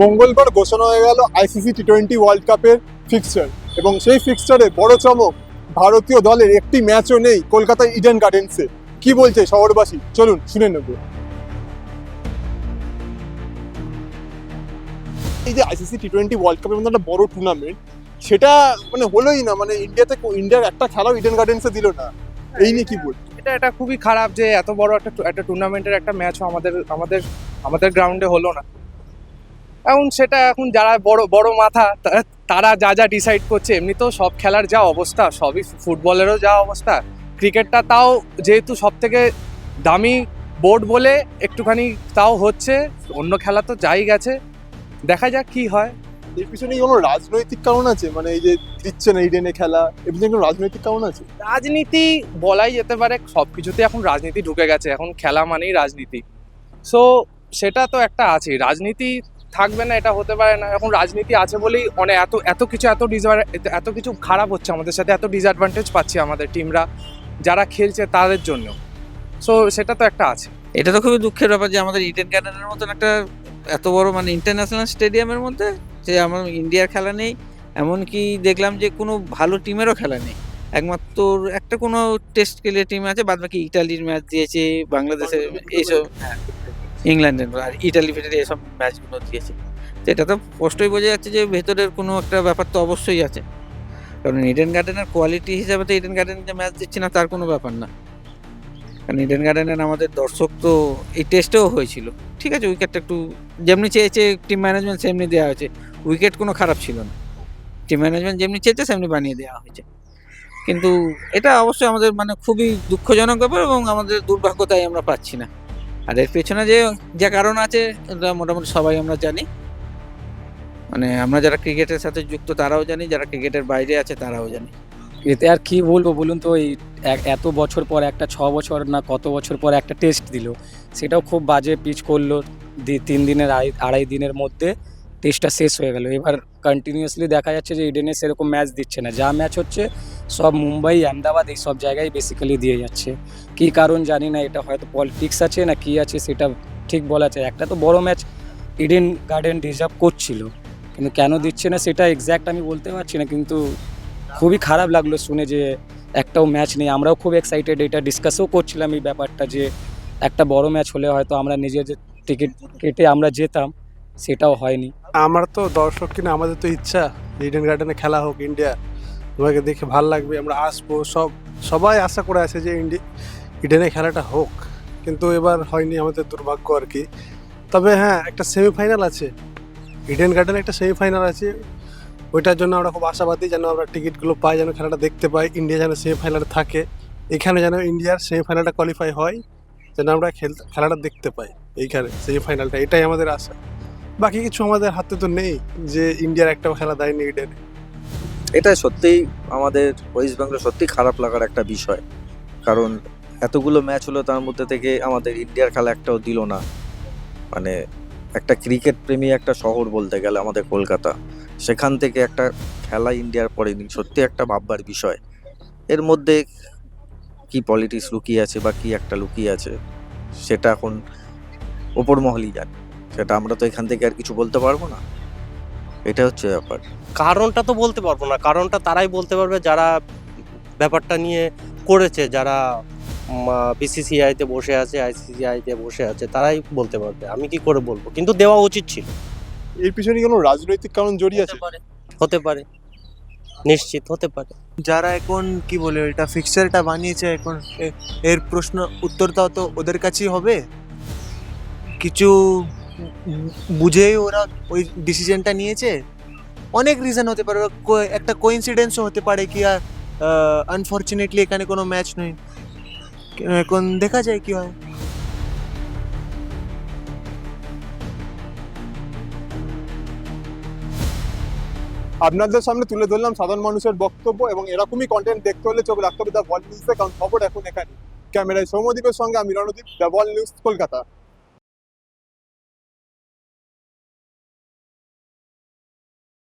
মঙ্গলবার ঘোষণা হয়ে গেল আইসিসি টি টোয়েন্টি ওয়ার্ল্ড কাপের ফিক্সচার এবং সেই ফিক্সচারে বড় চমক, ভারতীয় দলের একটি ম্যাচও নেই কলকাতা ইডেন গার্ডেন্সে কি বলছে শহরবাসী? চলুন, শুনে নেব। এই যে আইসিসি টি টোয়েন্টি ওয়ার্ল্ড কাপের মধ্যে একটা বড় টুর্নামেন্ট সেটা মানে হলোই না মানে ইন্ডিয়াতে ইন্ডিয়ার একটা খেলাও ইডেন গার্ডেন্সে দিল না। এই নিয়ে কি বল এটা এটা খুবই খারাপ যে এত বড় একটা একটা টুর্নামেন্টের একটা ম্যাচও আমাদের আমাদের আমাদের গ্রাউন্ডে হলো না। এখন সেটা এখন যারা বড় বড় মাথা তারা যা যা ডিসাইড করছে এমনিতেও সব খেলার যা অবস্থা সবই ফুটবলেরও যা অবস্থা ক্রিকেটটা তাও যেহেতু সব থেকে দামি বোর্ড বলে একটুখানি তাও হচ্ছে অন্য খেলা তো যাই গেছে দেখা যাক কি হয়। এর পিছনে কোনো রাজনৈতিক কারণ আছে? মানে এই যে দিচ্ছে না ইডেনে খেলা এর পিছনে কোনো রাজনৈতিক কারণ আছে? রাজনীতি বলাই যেতে পারে সব কিছুতে এখন রাজনীতি ঢুকে গেছে এখন খেলা মানেই রাজনীতি। সো সেটা তো একটা আছে রাজনীতি থাকবে না এটা হতে পারে না। এখন রাজনীতি আছে বলেই অনেক এত এত কিছু এত এত- এত কিছু খারাপ হচ্ছে আমাদের সাথে এত ডিসঅ্যাডভান্টেজ পাচ্ছি আমাদের টিমরা যারা খেলছে তাদের জন্য। সো সেটা তো একটা আছে। এটা তো খুবই দুঃখের ব্যাপার যে আমাদের ইডেন গার্ডেনের মতন একটা এত বড় মানে ইন্টারন্যাশনাল স্টেডিয়ামের মধ্যে যে আমার ইন্ডিয়ার খেলা নেই এমনকি দেখলাম যে কোনো ভালো টিমেরও খেলা নেই। একমাত্র একটা কোনো টেস্ট খেলে টিম আছে বাদ বাকি ইটালির ম্যাচ দিয়েছে বাংলাদেশের এইসব। হ্যাঁ, ইংল্যান্ডের আর ইটালি ফিটালি এসব ম্যাচগুলো দিয়েছে। এটা তো স্পষ্টই বোঝা যাচ্ছে যে ভেতরের কোনো একটা ব্যাপার তো অবশ্যই আছে। কারণ ইডেন গার্ডেনের কোয়ালিটি হিসাবে তো ইডেন গার্ডেন যে ম্যাচ দিচ্ছে না, তার কোনো ব্যাপার না। কারণ ইডেন গার্ডেনের আমাদের দর্শক তো এই টেস্টেও হয়েছিল। ঠিক আছে উইকেটটা একটু যেমনি চেয়েছে টিম ম্যানেজমেন্ট সেমনি দেওয়া হয়েছে। উইকেট কোনো খারাপ ছিল না। টিম ম্যানেজমেন্ট যেমনি চেয়েছে, সেমনি বানিয়ে দেওয়া হয়েছে। কিন্তু এটা অবশ্যই আমাদের মানে খুবই দুঃখজনক ব্যাপার এবং আমাদের দুর্ভাগ্য তাই আমরা পাচ্ছি না। আর এর পেছনে যে যে কারণ আছে মোটামুটি সবাই আমরা জানি। মানে আমরা যারা ক্রিকেটের সাথে যুক্ত, তারাও জানি, যারা ক্রিকেটের বাইরে আছে, তারাও জানি। এতে আর কি বলব বলুন তো, এই এত বছর পর একটা, ছ বছর না কত বছর পর একটা টেস্ট দিল। সেটাও খুব বাজে পিচ করল তিন দিনের আড়াই আড়াই দিনের মধ্যে টেস্টটা শেষ হয়ে গেল। এবার কন্টিনিউয়াসলি দেখা যাচ্ছে যে, ইডেনে সেরকম ম্যাচ দিচ্ছে না। যা ম্যাচ হচ্ছে সব মুম্বাই, আহমেদাবাদ, এই সব জায়গায় বেসিক্যালি দিয়ে যাচ্ছে। কী কারণ জানি না, এটা হয়তো পলিটিক্স আছে না কি আছে সেটা ঠিক বলা যায়। একটা তো বড় ম্যাচ ইডেন গার্ডেন ডিজার্ভ করছিল। কিন্তু কেন দিচ্ছে না সেটা এক্স্যাক্ট আমি বলতে পারছি না, কিন্তু খুবই খারাপ লাগল শুনে যে একটাও ম্যাচ নেই। আমরাও খুব এক্সাইটেড এটা ডিসকাসও করছিলাম এই ব্যাপারটা যে একটা বড় ম্যাচ হলে হয়তো আমরা নিজেদের টিকিট কেটে আমরা যেতাম, সেটাও হয়নি। আমার তো দর্শক কিনা, আমাদের তো ইচ্ছা ইডেন গার্ডেনে খেলা হোক ইন্ডিয়া তোমাকে দেখে ভালো লাগবে, আমরা আসব, সব, সবাই আশা করে আছে যে ইন্ডি ইডেনে খেলাটা হোক, কিন্তু এবার হয়নি আমাদের দুর্ভাগ্য আর কি। তবে হ্যাঁ একটা সেমিফাইনাল আছে। ইডেন গার্ডেনে একটা সেমিফাইনাল আছে। ওইটার জন্য আমরা খুব আশাবাদী যেন আমরা টিকিটগুলো পাই, যেন খেলাটা দেখতে পাই, ইন্ডিয়া যেন সেমিফাইনালে থাকে। এখানে যেন ইন্ডিয়ার সেমিফাইনালটা কোয়ালিফাই হয়, যেন আমরা খেল খেলাটা দেখতে পাই এইখানে সেমিফাইনালটা এটাই আমাদের আশা। বাকি কিছু আমাদের হাতে তো নেই যে ইন্ডিয়ার একটা খেলা দেয়নি ইডেনে। এটা সত্যিই আমাদের ওয়েস্ট বেঙ্গল সত্যি খারাপ লাগার একটা বিষয়। কারণ এতগুলো ম্যাচ হলো তার মধ্যে থেকে আমাদের ইন্ডিয়ার খেলা একটাও দিল না। মানে একটা ক্রিকেট প্রেমী একটা শহর বলতে গেলে আমাদের কলকাতা। সেখান থেকে একটা খেলা ইন্ডিয়ার পরেনি সত্যি একটা ভাববার বিষয়। এর মধ্যে কি পলিটিক্স লুকিয়ে আছে বা কি একটা লুকিয়ে আছে, সেটা এখন ওপর মহলই জানে। সেটা আমরা তো এখান থেকে আর কিছু বলতে পারব না। এটা হচ্ছে ব্যাপার। কারণটা তো বলতে পারব না কারণটা তারাই বলতে পারবে যারা ব্যাপারটা নিয়ে করেছে যারা বিসিসিআইতে বসে আছে আইসিসিআইতে বসে আছে তারাই বলতে পারবে। আমি কি করে বলব? কিন্তু দেওয়া উচিত ছিল। এর পিছনে কি কোনো রাজনৈতিক কারণ জড়িয়ে আছে? হতে পারে নিশ্চিত হতে পারে। যারা এখন কি বলে এটা ফিক্সারটা বানিয়েছে এখন এর প্রশ্ন উত্তরটাও তো ওদের কাছেই হবে। কিছু বুঝেই ওরা ওই ডিসিশনটা নিয়েছে। অনেক রিজন হতে পারে একটা কোইন্সিডেন্সও হতে পারে কি আর আনফর্চুনেটলি এখানে কোনো ম্যাচ নেই। এখন দেখা যায় কি হয়। আপনাদের সামনে তুলে ধরলাম সাধারণ মানুষের বক্তব্য এবং এরকমই কন্টেন্ট দেখতে হলে চোখ রাখতে হবে দ্য বল নিউজে কারণ খবর এখন এখানে। ক্যামেরায় সৌমদীপের সঙ্গে আমি Ranadip the ball news Kolkata.